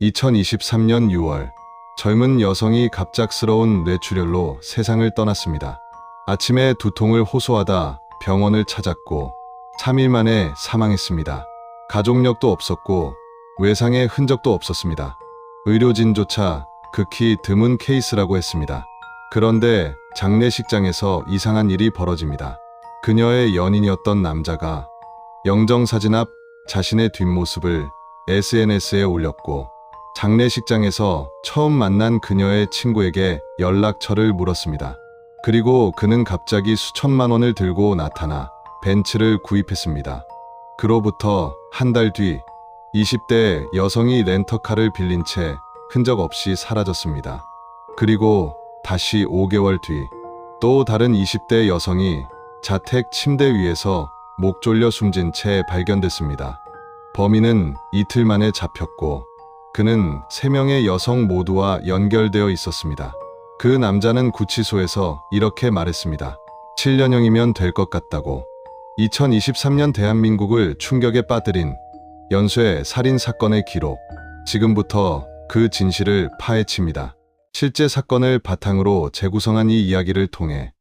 2023년 6월 젊은 여성이 갑작스러운 뇌출혈로 세상을 떠났습니다. 아침에 두통을 호소하다 병원을 찾았고 3일 만에 사망했습니다. 가족력도 없었고 외상의 흔적도 없었습니다. 의료진조차 극히 드문 케이스라고 했습니다. 그런데 장례식장에서 이상한 일이 벌어집니다. 그녀의 연인이었던 남자가 영정사진 앞 자신의 뒷모습을 SNS에 올렸고 장례식장에서 처음 만난 그녀의 친구에게 연락처를 물었습니다. 그리고 그는 갑자기 수천만 원을 들고 나타나 벤츠를 구입했습니다. 그로부터 한 달 뒤 20대 여성이 렌터카를 빌린 채 흔적 없이 사라졌습니다. 그리고 다시 5개월 뒤 또 다른 20대 여성이 자택 침대 위에서 목 졸려 숨진 채 발견됐습니다. 범인은 이틀 만에 잡혔고 그는 세 명의 여성 모두와 연결되어 있었습니다. 그 남자는 구치소에서 이렇게 말했습니다. 7년형이면 될 것 같다고. 2023년 대한민국을 충격에 빠뜨린 연쇄 살인 사건의 기록. 지금부터 그 진실을 파헤칩니다. 실제 사건을 바탕으로 재구성한 이 이야기를 통해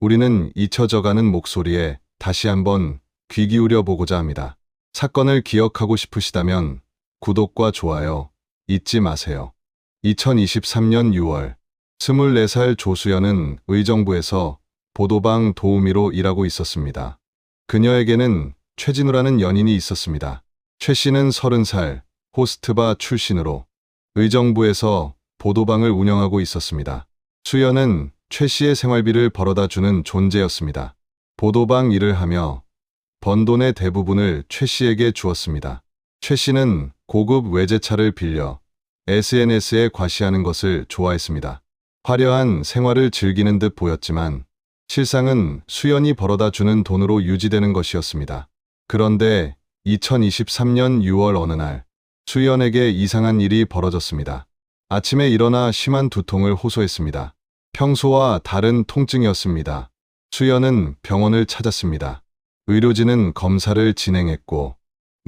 우리는 잊혀져가는 목소리에 다시 한번 귀 기울여 보고자 합니다. 사건을 기억하고 싶으시다면 구독과 좋아요 잊지 마세요. 2023년 6월 24살 조수연은 의정부에서 보도방 도우미로 일하고 있었습니다. 그녀에게는 최진우라는 연인이 있었습니다. 최 씨는 30살 호스트바 출신으로 의정부에서 보도방을 운영하고 있었습니다. 수연은 최 씨의 생활비를 벌어다 주는 존재였습니다. 보도방 일을 하며 번 돈의 대부분을 최 씨에게 주었습니다. 최 씨는 고급 외제차를 빌려 SNS에 과시하는 것을 좋아했습니다. 화려한 생활을 즐기는 듯 보였지만 실상은 수연이 벌어다 주는 돈으로 유지되는 것이었습니다. 그런데 2023년 6월 어느 날 수연에게 이상한 일이 벌어졌습니다. 아침에 일어나 심한 두통을 호소했습니다. 평소와 다른 통증이었습니다. 수연은 병원을 찾았습니다. 의료진은 검사를 진행했고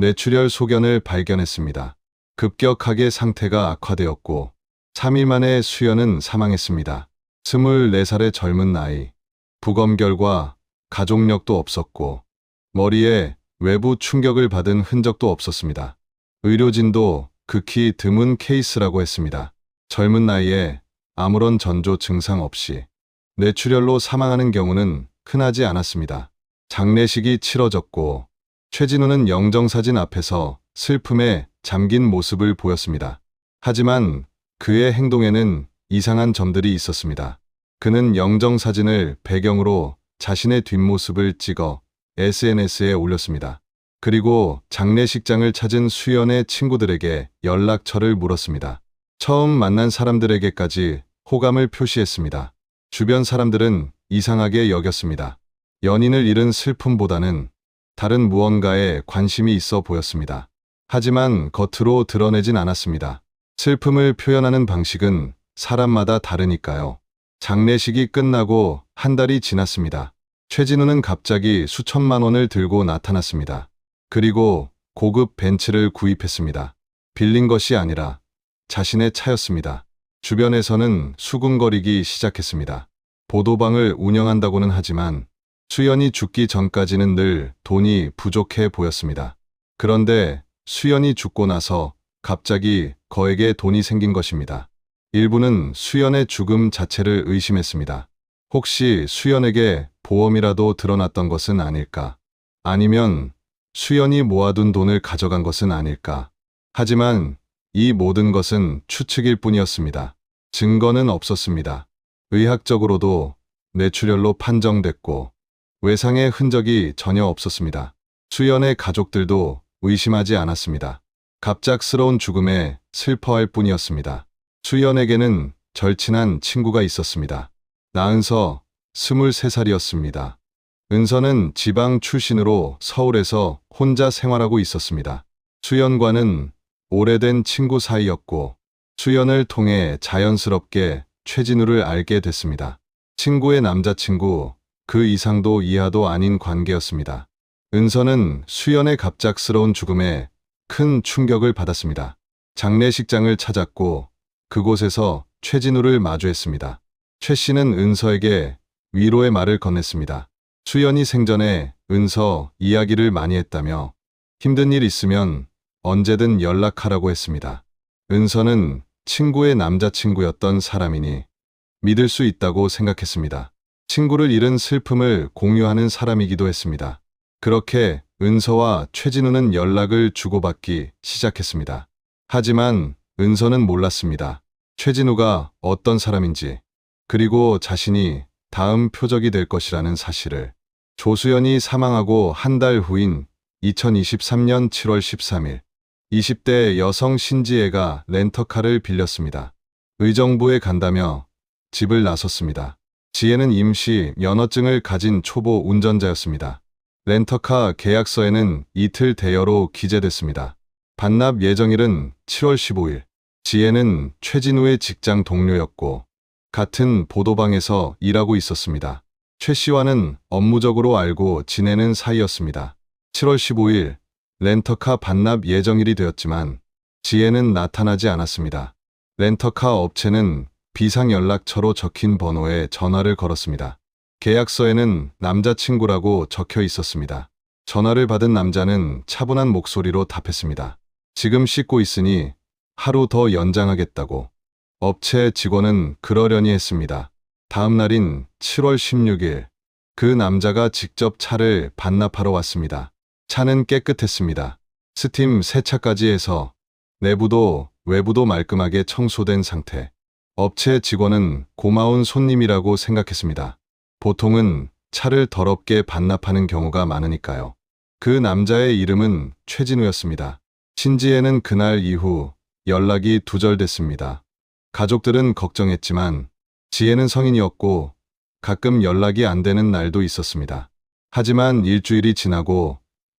뇌출혈 소견을 발견했습니다. 급격하게 상태가 악화되었고 3일 만에 수연은 사망했습니다. 24살의 젊은 나이, 부검 결과 가족력도 없었고 머리에 외부 충격을 받은 흔적도 없었습니다. 의료진도 극히 드문 케이스라고 했습니다. 젊은 나이에 아무런 전조 증상 없이 뇌출혈로 사망하는 경우는 흔하지 않았습니다. 장례식이 치러졌고 최진우는 영정사진 앞에서 슬픔에 잠긴 모습을 보였습니다. 하지만 그의 행동에는 이상한 점들이 있었습니다. 그는 영정사진을 배경으로 자신의 뒷모습을 찍어 SNS에 올렸습니다. 그리고 장례식장을 찾은 수연의 친구들에게 연락처를 물었습니다. 처음 만난 사람들에게까지 호감을 표시했습니다. 주변 사람들은 이상하게 여겼습니다. 연인을 잃은 슬픔보다는 다른 무언가에 관심이 있어 보였습니다. 하지만 겉으로 드러내진 않았습니다. 슬픔을 표현하는 방식은 사람마다 다르니까요. 장례식이 끝나고 한 달이 지났습니다. 최진우는 갑자기 수천만 원을 들고 나타났습니다. 그리고 고급 벤츠를 구입했습니다. 빌린 것이 아니라 자신의 차였습니다. 주변에서는 수군거리기 시작했습니다. 보도방을 운영한다고는 하지만 수연이 죽기 전까지는 늘 돈이 부족해 보였습니다. 그런데 수연이 죽고 나서 갑자기 거액의 돈이 생긴 것입니다. 일부는 수연의 죽음 자체를 의심했습니다. 혹시 수연에게 보험이라도 드러났던 것은 아닐까? 아니면 수연이 모아둔 돈을 가져간 것은 아닐까? 하지만 이 모든 것은 추측일 뿐이었습니다. 증거는 없었습니다. 의학적으로도 뇌출혈로 판정됐고 외상의 흔적이 전혀 없었습니다. 수연의 가족들도 의심하지 않았습니다. 갑작스러운 죽음에 슬퍼할 뿐이었습니다. 수연에게는 절친한 친구가 있었습니다. 나은서 23살이었습니다. 은서는 지방 출신으로 서울에서 혼자 생활하고 있었습니다. 수연과는 오래된 친구 사이였고 수연을 통해 자연스럽게 최진우를 알게 됐습니다. 친구의 남자친구, 그 이상도 이하도 아닌 관계였습니다. 은서는 수연의 갑작스러운 죽음에 큰 충격을 받았습니다. 장례식장을 찾았고 그곳에서 최진우를 마주했습니다. 최 씨는 은서에게 위로의 말을 건넸습니다. 수연이 생전에 은서 이야기를 많이 했다며 힘든 일 있으면 언제든 연락하라고 했습니다. 은서는 친구의 남자친구였던 사람이니 믿을 수 있다고 생각했습니다. 친구를 잃은 슬픔을 공유하는 사람이기도 했습니다. 그렇게 은서와 최진우는 연락을 주고받기 시작했습니다. 하지만 은서는 몰랐습니다. 최진우가 어떤 사람인지, 그리고 자신이 다음 표적이 될 것이라는 사실을. 조수연이 사망하고 한 달 후인 2023년 7월 13일, 20대 여성 신지혜가 렌터카를 빌렸습니다. 의정부에 간다며 집을 나섰습니다. 지혜는 임시 면허증을 가진 초보 운전자였습니다. 렌터카 계약서에는 이틀 대여로 기재됐습니다. 반납 예정일은 7월 15일. 지혜는 최진우의 직장 동료였고 같은 보도방에서 일하고 있었습니다. 최 씨와는 업무적으로 알고 지내는 사이였습니다. 7월 15일 렌터카 반납 예정일이 되었지만 지혜는 나타나지 않았습니다. 렌터카 업체는 비상연락처로 적힌 번호에 전화를 걸었습니다. 계약서에는 남자친구라고 적혀 있었습니다. 전화를 받은 남자는 차분한 목소리로 답했습니다. 지금 씻고 있으니 하루 더 연장하겠다고. 업체 직원은 그러려니 했습니다. 다음 날인 7월 16일, 그 남자가 직접 차를 반납하러 왔습니다. 차는 깨끗했습니다. 스팀 세차까지 해서 내부도 외부도 말끔하게 청소된 상태. 업체 직원은 고마운 손님이라고 생각했습니다. 보통은 차를 더럽게 반납하는 경우가 많으니까요. 그 남자의 이름은 최진우였습니다. 신지에는 그날 이후 연락이 두절됐습니다. 가족들은 걱정했지만 지혜는 성인이었고 가끔 연락이 안 되는 날도 있었습니다. 하지만 일주일이 지나고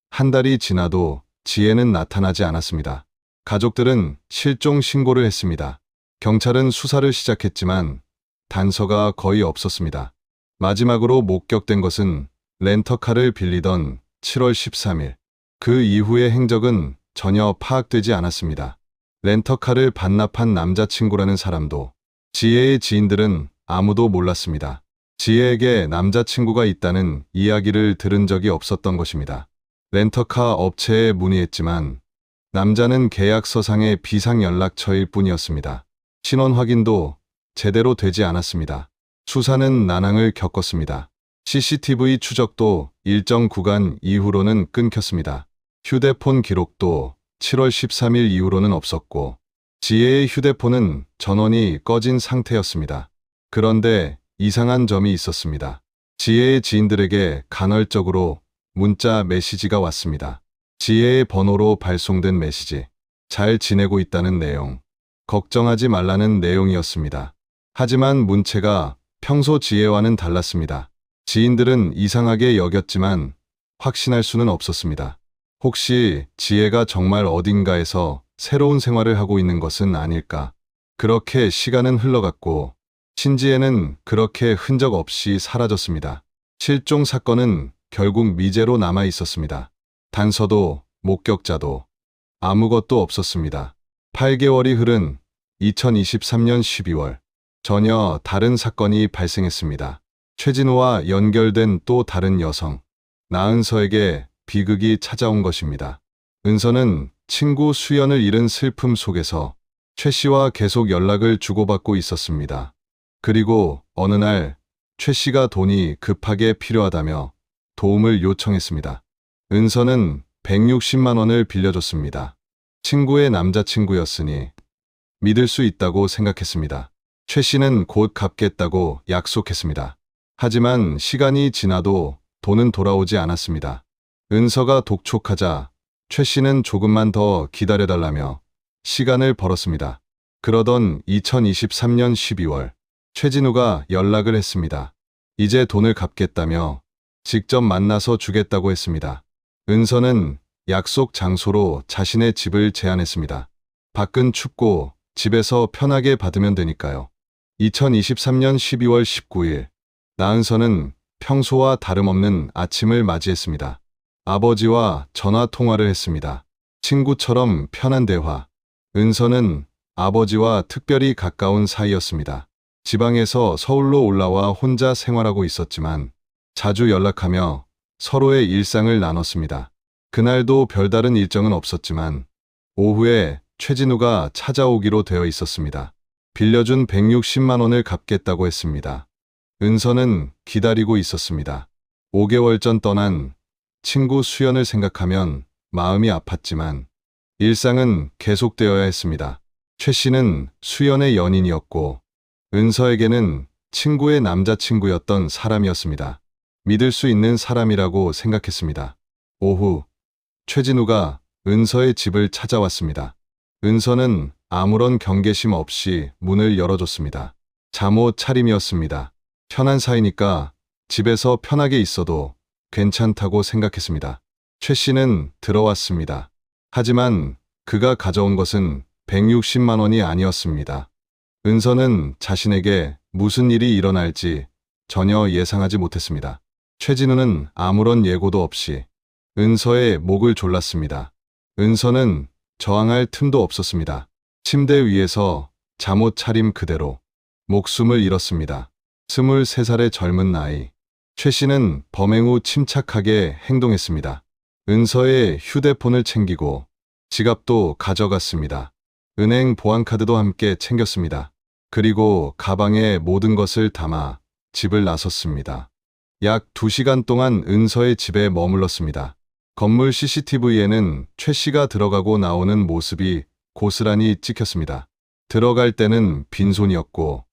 한 달이 지나도 지혜는 나타나지 않았습니다. 가족들은 실종 신고를 했습니다. 경찰은 수사를 시작했지만 단서가 거의 없었습니다. 마지막으로 목격된 것은 렌터카를 빌리던 7월 13일. 그 이후의 행적은 전혀 파악되지 않았습니다. 렌터카를 반납한 남자친구라는 사람도 지혜의 지인들은 아무도 몰랐습니다. 지혜에게 남자친구가 있다는 이야기를 들은 적이 없었던 것입니다. 렌터카 업체에 문의했지만 남자는 계약서상의 비상연락처일 뿐이었습니다. 신원 확인도 제대로 되지 않았습니다. 수사는 난항을 겪었습니다. CCTV 추적도 일정 구간 이후로는 끊겼습니다. 휴대폰 기록도 7월 13일 이후로는 없었고 지혜의 휴대폰은 전원이 꺼진 상태였습니다. 그런데 이상한 점이 있었습니다. 지혜의 지인들에게 간헐적으로 문자 메시지가 왔습니다. 지혜의 번호로 발송된 메시지. 잘 지내고 있다는 내용. 걱정하지 말라는 내용이었습니다. 하지만 문체가 평소 지혜와는 달랐습니다. 지인들은 이상하게 여겼지만 확신할 수는 없었습니다. 혹시 지혜가 정말 어딘가에서 새로운 생활을 하고 있는 것은 아닐까. 그렇게 시간은 흘러갔고 신지혜는 그렇게 흔적 없이 사라졌습니다. 실종 사건은 결국 미제로 남아 있었습니다. 단서도 목격자도 아무것도 없었습니다. 8개월이 흐른 2023년 12월 전혀 다른 사건이 발생했습니다. 최진우와 연결된 또 다른 여성 나은서에게 비극이 찾아온 것입니다. 은서는 친구 수연을 잃은 슬픔 속에서 최 씨와 계속 연락을 주고받고 있었습니다. 그리고 어느 날 최 씨가 돈이 급하게 필요하다며 도움을 요청했습니다. 은서는 160만 원을 빌려줬습니다. 친구의 남자친구였으니 믿을 수 있다고 생각했습니다. 최 씨는 곧 갚겠다고 약속했습니다. 하지만 시간이 지나도 돈은 돌아오지 않았습니다. 은서가 독촉하자 최 씨는 조금만 더 기다려달라며 시간을 벌었습니다. 그러던 2023년 12월 최진우가 연락을 했습니다. 이제 돈을 갚겠다며 직접 만나서 주겠다고 했습니다. 은서는 약속 장소로 자신의 집을 제안했습니다. 밖은 춥고 집에서 편하게 받으면 되니까요. 2023년 12월 19일 나은서는 평소와 다름없는 아침을 맞이했습니다. 아버지와 전화 통화를 했습니다. 친구처럼 편한 대화. 은서는 아버지와 특별히 가까운 사이였습니다. 지방에서 서울로 올라와 혼자 생활하고 있었지만 자주 연락하며 서로의 일상을 나눴습니다. 그날도 별다른 일정은 없었지만 오후에 최진우가 찾아오기로 되어 있었습니다. 빌려준 160만 원을 갚겠다고 했습니다. 은서는 기다리고 있었습니다. 5개월 전 떠난 친구 수연을 생각하면 마음이 아팠지만 일상은 계속되어야 했습니다. 최 씨는 수연의 연인이었고 은서에게는 친구의 남자친구였던 사람이었습니다. 믿을 수 있는 사람이라고 생각했습니다. 오후 최진우가 은서의 집을 찾아왔습니다. 은서는 아무런 경계심 없이 문을 열어줬습니다. 잠옷 차림이었습니다. 편한 사이니까 집에서 편하게 있어도 괜찮다고 생각했습니다. 최 씨는 들어왔습니다. 하지만 그가 가져온 것은 160만 원이 아니었습니다. 은서는 자신에게 무슨 일이 일어날지 전혀 예상하지 못했습니다. 최진우는 아무런 예고도 없이 은서의 목을 졸랐습니다. 은서는 저항할 틈도 없었습니다. 침대 위에서 잠옷 차림 그대로 목숨을 잃었습니다. 23살의 젊은 나이. 최 씨는 범행 후 침착하게 행동했습니다. 은서의 휴대폰을 챙기고 지갑도 가져갔습니다. 은행 보안카드도 함께 챙겼습니다. 그리고 가방에 모든 것을 담아 집을 나섰습니다. 약 2시간 동안 은서의 집에 머물렀습니다. 건물 CCTV에는 최 씨가 들어가고 나오는 모습이 고스란히 찍혔습니다. 들어갈 때는 빈손이었고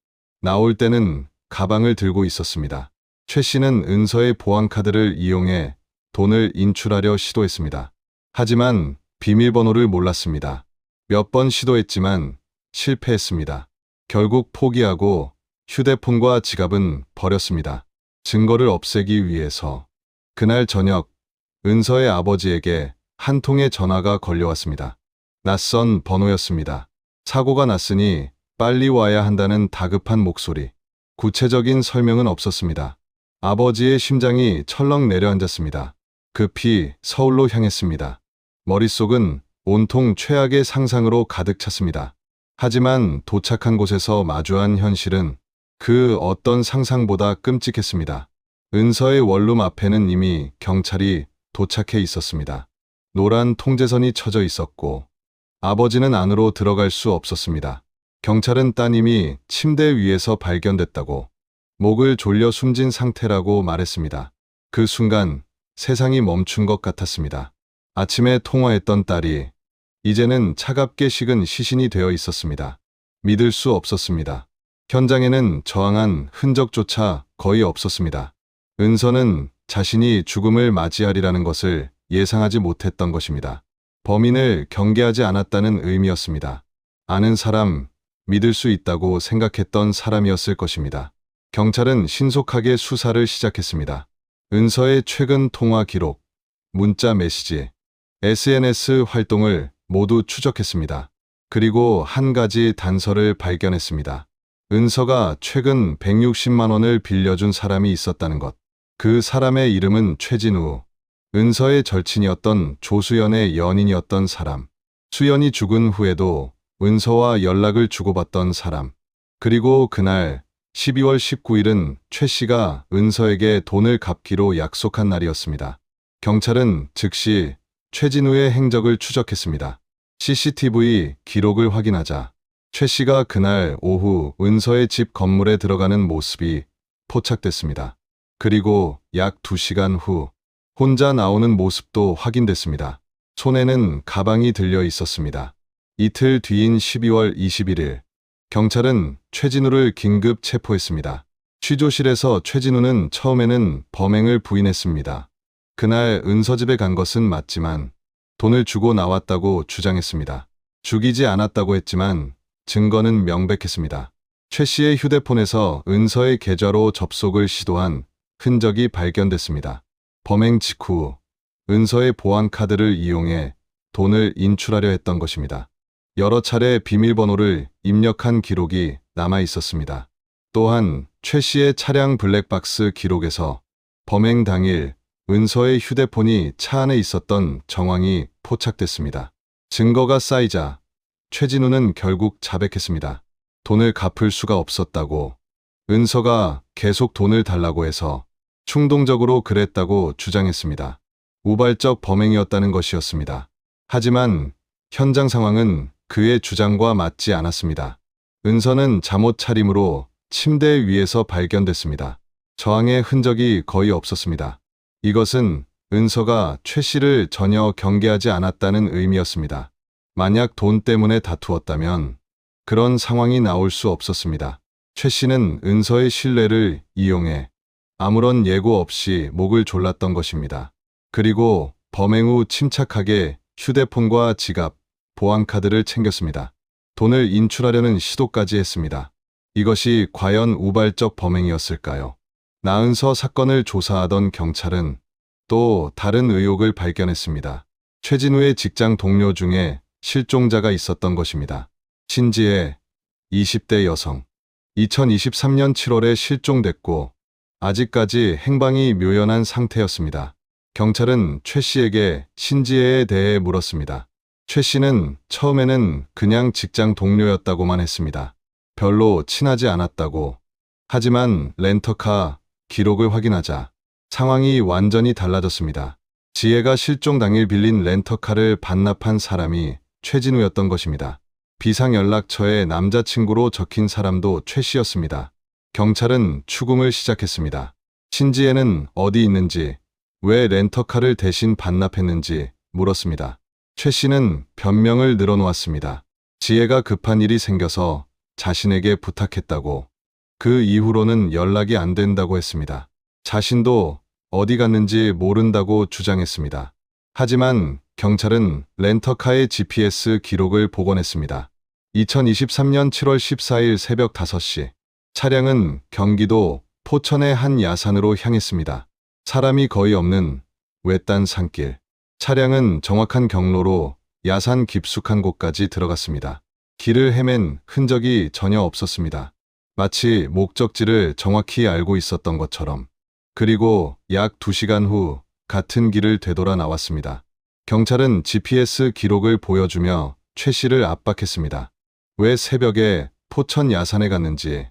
나올 때는 가방을 들고 있었습니다. 최 씨는 은서의 보안카드를 이용해 돈을 인출하려 시도했습니다. 하지만 비밀번호를 몰랐습니다. 몇 번 시도했지만 실패했습니다. 결국 포기하고 휴대폰과 지갑은 버렸습니다. 증거를 없애기 위해서 그날 저녁 은서의 아버지에게 한 통의 전화가 걸려왔습니다. 낯선 번호였습니다. 사고가 났으니 빨리 와야 한다는 다급한 목소리. 구체적인 설명은 없었습니다. 아버지의 심장이 철렁 내려앉았습니다. 급히 서울로 향했습니다. 머릿속은 온통 최악의 상상으로 가득 찼습니다. 하지만 도착한 곳에서 마주한 현실은 그 어떤 상상보다 끔찍했습니다. 은서의 원룸 앞에는 이미 경찰이 도착해 있었습니다. 노란 통제선이 쳐져 있었고 아버지는 안으로 들어갈 수 없었습니다. 경찰은 따님이 침대 위에서 발견됐다고 목을 졸려 숨진 상태라고 말했습니다. 그 순간 세상이 멈춘 것 같았습니다. 아침에 통화했던 딸이 이제는 차갑게 식은 시신이 되어 있었습니다. 믿을 수 없었습니다. 현장에는 저항한 흔적조차 거의 없었습니다. 은서는 자신이 죽음을 맞이하리라는 것을 예상하지 못했던 것입니다. 범인을 경계하지 않았다는 의미였습니다. 아는 사람, 믿을 수 있다고 생각했던 사람이었을 것입니다. 경찰은 신속하게 수사를 시작했습니다. 은서의 최근 통화 기록, 문자 메시지, SNS 활동을 모두 추적했습니다. 그리고 한 가지 단서를 발견했습니다. 은서가 최근 160만 원을 빌려준 사람이 있었다는 것. 그 사람의 이름은 최진우. 은서의 절친이었던 조수연의 연인이었던 사람. 수연이 죽은 후에도 은서와 연락을 주고받던 사람. 그리고 그날 12월 19일은 최 씨가 은서에게 돈을 갚기로 약속한 날이었습니다. 경찰은 즉시 최진우의 행적을 추적했습니다. CCTV 기록을 확인하자 최 씨가 그날 오후 은서의 집 건물에 들어가는 모습이 포착됐습니다. 그리고 약 2시간 후 혼자 나오는 모습도 확인됐습니다. 손에는 가방이 들려 있었습니다. 이틀 뒤인 12월 21일 경찰은 최진우를 긴급 체포했습니다. 취조실에서 최진우는 처음에는 범행을 부인했습니다. 그날 은서 집에 간 것은 맞지만 돈을 주고 나왔다고 주장했습니다. 죽이지 않았다고 했지만 증거는 명백했습니다. 최 씨의 휴대폰에서 은서의 계좌로 접속을 시도한 흔적이 발견됐습니다. 범행 직후 은서의 보안 카드를 이용해 돈을 인출하려 했던 것입니다. 여러 차례 비밀번호를 입력한 기록이 남아 있었습니다. 또한 최 씨의 차량 블랙박스 기록에서 범행 당일 은서의 휴대폰이 차 안에 있었던 정황이 포착됐습니다. 증거가 쌓이자 최진우는 결국 자백했습니다. 돈을 갚을 수가 없었다고. 은서가 계속 돈을 달라고 해서 충동적으로 그랬다고 주장했습니다. 우발적 범행이었다는 것이었습니다. 하지만 현장 상황은 그의 주장과 맞지 않았습니다. 은서는 잠옷 차림으로 침대 위에서 발견됐습니다. 저항의 흔적이 거의 없었습니다. 이것은 은서가 최 씨를 전혀 경계하지 않았다는 의미였습니다. 만약 돈 때문에 다투었다면 그런 상황이 나올 수 없었습니다. 최 씨는 은서의 신뢰를 이용해 아무런 예고 없이 목을 졸랐던 것입니다. 그리고 범행 후 침착하게 휴대폰과 지갑, 보안카드를 챙겼습니다. 돈을 인출하려는 시도까지 했습니다. 이것이 과연 우발적 범행이었을까요? 나은서 사건을 조사하던 경찰은 또 다른 의혹을 발견했습니다. 최진우의 직장 동료 중에 실종자가 있었던 것입니다. 신지혜, 20대 여성. 2023년 7월에 실종됐고 아직까지 행방이 묘연한 상태였습니다. 경찰은 최 씨에게 신지혜에 대해 물었습니다. 최 씨는 처음에는 그냥 직장 동료였다고만 했습니다. 별로 친하지 않았다고. 하지만 렌터카 기록을 확인하자 상황이 완전히 달라졌습니다. 지혜가 실종 당일 빌린 렌터카를 반납한 사람이 최진우였던 것입니다. 비상연락처에 남자친구로 적힌 사람도 최 씨였습니다. 경찰은 추궁을 시작했습니다. 신지혜는 어디 있는지, 왜 렌터카를 대신 반납했는지 물었습니다. 최 씨는 변명을 늘어놓았습니다. 지혜가 급한 일이 생겨서 자신에게 부탁했다고. 그 이후로는 연락이 안 된다고 했습니다. 자신도 어디 갔는지 모른다고 주장했습니다. 하지만 경찰은 렌터카의 GPS 기록을 복원했습니다. 2023년 7월 14일 새벽 5시 차량은 경기도 포천의 한 야산으로 향했습니다. 사람이 거의 없는 외딴 산길. 차량은 정확한 경로로 야산 깊숙한 곳까지 들어갔습니다. 길을 헤맨 흔적이 전혀 없었습니다. 마치 목적지를 정확히 알고 있었던 것처럼. 그리고 약 2시간 후 같은 길을 되돌아 나왔습니다. 경찰은 GPS 기록을 보여주며 최 씨를 압박했습니다. 왜 새벽에 포천 야산에 갔는지,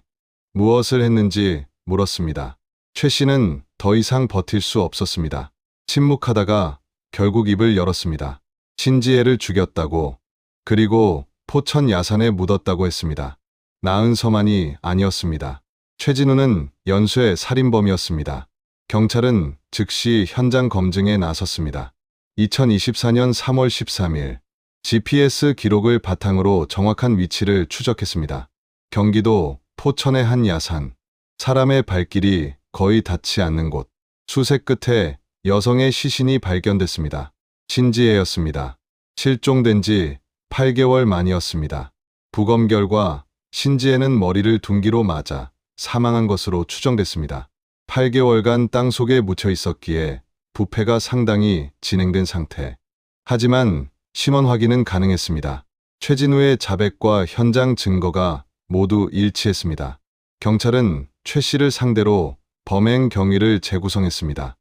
무엇을 했는지 물었습니다. 최 씨는 더 이상 버틸 수 없었습니다. 침묵하다가 결국 입을 열었습니다. 신지혜를 죽였다고, 그리고 포천 야산에 묻었다고 했습니다. 나은 서만이 아니었습니다. 최진우는 연쇄 살인범이었습니다. 경찰은 즉시 현장 검증에 나섰습니다. 2024년 3월 13일 GPS 기록을 바탕으로 정확한 위치를 추적했습니다. 경기도 포천의 한 야산, 사람의 발길이 거의 닿지 않는 곳, 수색 끝에 여성의 시신이 발견됐습니다. 신지혜였습니다. 실종된 지 8개월 만이었습니다. 부검 결과 신지혜는 머리를 둔기로 맞아 사망한 것으로 추정됐습니다. 8개월간 땅 속에 묻혀 있었기에 부패가 상당히 진행된 상태. 하지만 신원 확인은 가능했습니다. 최진우의 자백과 현장 증거가 모두 일치했습니다. 경찰은 최 씨를 상대로 범행 경위를 재구성했습니다.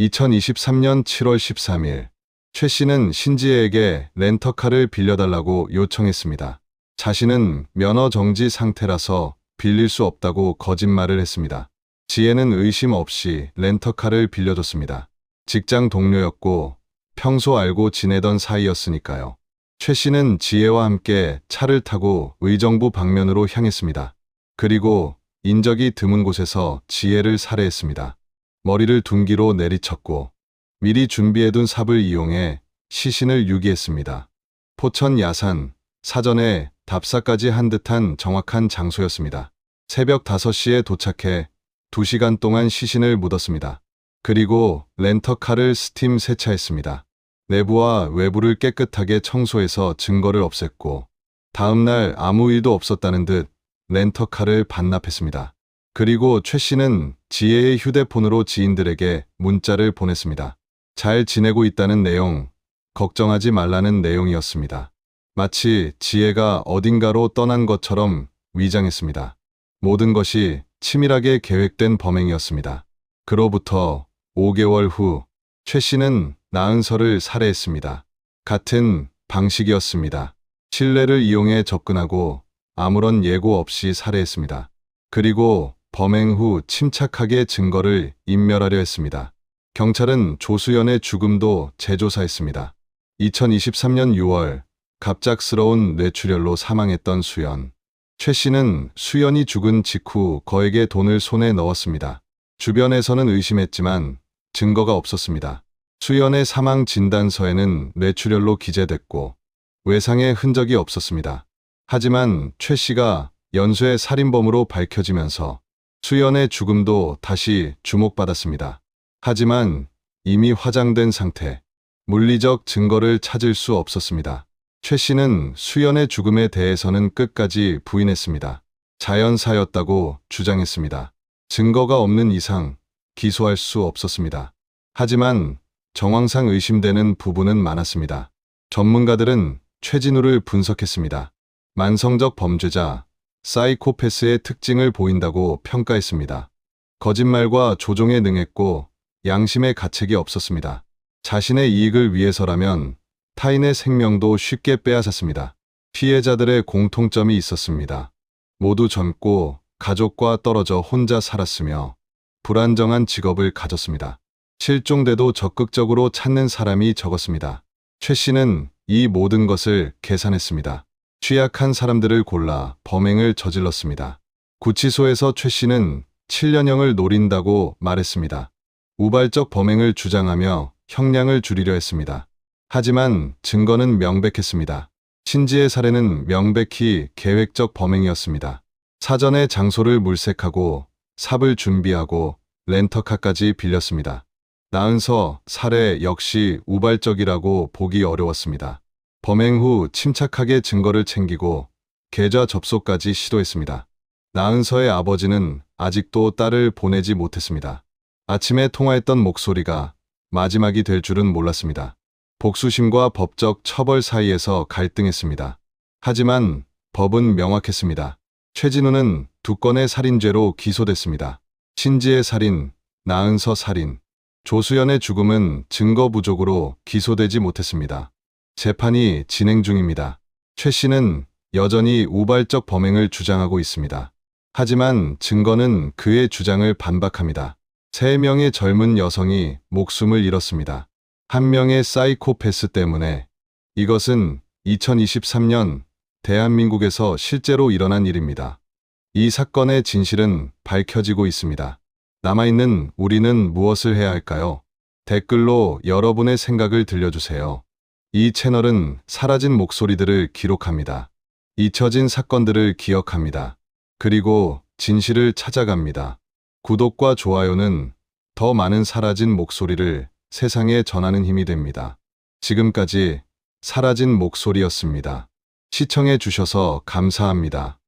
2023년 7월 13일 최 씨는 신지혜에게 렌터카를 빌려달라고 요청했습니다. 자신은 면허 정지 상태라서 빌릴 수 없다고 거짓말을 했습니다. 지혜는 의심 없이 렌터카를 빌려줬습니다. 직장 동료였고 평소 알고 지내던 사이였으니까요. 최 씨는 지혜와 함께 차를 타고 의정부 방면으로 향했습니다. 그리고 인적이 드문 곳에서 지혜를 살해했습니다. 머리를 둔기로 내리쳤고 미리 준비해둔 삽을 이용해 시신을 유기했습니다. 포천 야산, 사전에 답사까지 한 듯한 정확한 장소였습니다. 새벽 5시에 도착해 2시간 동안 시신을 묻었습니다. 그리고 렌터카를 스팀 세차했습니다. 내부와 외부를 깨끗하게 청소해서 증거를 없앴고 다음날 아무 일도 없었다는 듯 렌터카를 반납했습니다. 그리고 최 씨는 지혜의 휴대폰으로 지인들에게 문자를 보냈습니다. 잘 지내고 있다는 내용, 걱정하지 말라는 내용이었습니다. 마치 지혜가 어딘가로 떠난 것처럼 위장했습니다. 모든 것이 치밀하게 계획된 범행이었습니다. 그로부터 5개월 후 최 씨는 나은서를 살해했습니다. 같은 방식이었습니다. 신뢰를 이용해 접근하고 아무런 예고 없이 살해했습니다. 그리고 범행 후 침착하게 증거를 인멸하려 했습니다. 경찰은 조수연의 죽음도 재조사했습니다. 2023년 6월 갑작스러운 뇌출혈로 사망했던 수연. 최 씨는 수연이 죽은 직후 거액의 돈을 손에 넣었습니다. 주변에서는 의심했지만 증거가 없었습니다. 수연의 사망 진단서에는 뇌출혈로 기재됐고 외상의 흔적이 없었습니다. 하지만 최 씨가 연쇄 살인범으로 밝혀지면서 수연의 죽음도 다시 주목받았습니다. 하지만 이미 화장된 상태, 물리적 증거를 찾을 수 없었습니다. 최 씨는 수연의 죽음에 대해서는 끝까지 부인했습니다. 자연사였다고 주장했습니다. 증거가 없는 이상 기소할 수 없었습니다. 하지만 정황상 의심되는 부분은 많았습니다. 전문가들은 최진우를 분석했습니다. 만성적 범죄자, 사이코패스의 특징을 보인다고 평가했습니다. 거짓말과 조종에 능했고 양심의 가책이 없었습니다. 자신의 이익을 위해서라면 타인의 생명도 쉽게 빼앗았습니다. 피해자들의 공통점이 있었습니다. 모두 젊고 가족과 떨어져 혼자 살았으며 불안정한 직업을 가졌습니다. 실종돼도 적극적으로 찾는 사람이 적었습니다. 최 씨는 이 모든 것을 계산했습니다. 취약한 사람들을 골라 범행을 저질렀습니다. 구치소에서 최 씨는 7년형을 노린다고 말했습니다. 우발적 범행을 주장하며 형량을 줄이려 했습니다. 하지만 증거는 명백했습니다. 신지의 살해는 명백히 계획적 범행이었습니다. 사전에 장소를 물색하고 삽을 준비하고 렌터카까지 빌렸습니다. 나은서 살해 역시 우발적이라고 보기 어려웠습니다. 범행 후 침착하게 증거를 챙기고 계좌 접속까지 시도했습니다. 나은서의 아버지는 아직도 딸을 보내지 못했습니다. 아침에 통화했던 목소리가 마지막이 될 줄은 몰랐습니다. 복수심과 법적 처벌 사이에서 갈등했습니다. 하지만 법은 명확했습니다. 최진우는 두 건의 살인죄로 기소됐습니다. 신지의 살인, 나은서 살인, 조수연의 죽음은 증거 부족으로 기소되지 못했습니다. 재판이 진행 중입니다. 최 씨는 여전히 우발적 범행을 주장하고 있습니다. 하지만 증거는 그의 주장을 반박합니다. 세 명의 젊은 여성이 목숨을 잃었습니다. 한 명의 사이코패스 때문에 이것은 2023년 대한민국에서 실제로 일어난 일입니다. 이 사건의 진실은 밝혀지고 있습니다. 남아있는 우리는 무엇을 해야 할까요? 댓글로 여러분의 생각을 들려주세요. 이 채널은 사라진 목소리들을 기록합니다. 잊혀진 사건들을 기억합니다. 그리고 진실을 찾아갑니다. 구독과 좋아요는 더 많은 사라진 목소리를 세상에 전하는 힘이 됩니다. 지금까지 사라진 목소리였습니다. 시청해 주셔서 감사합니다.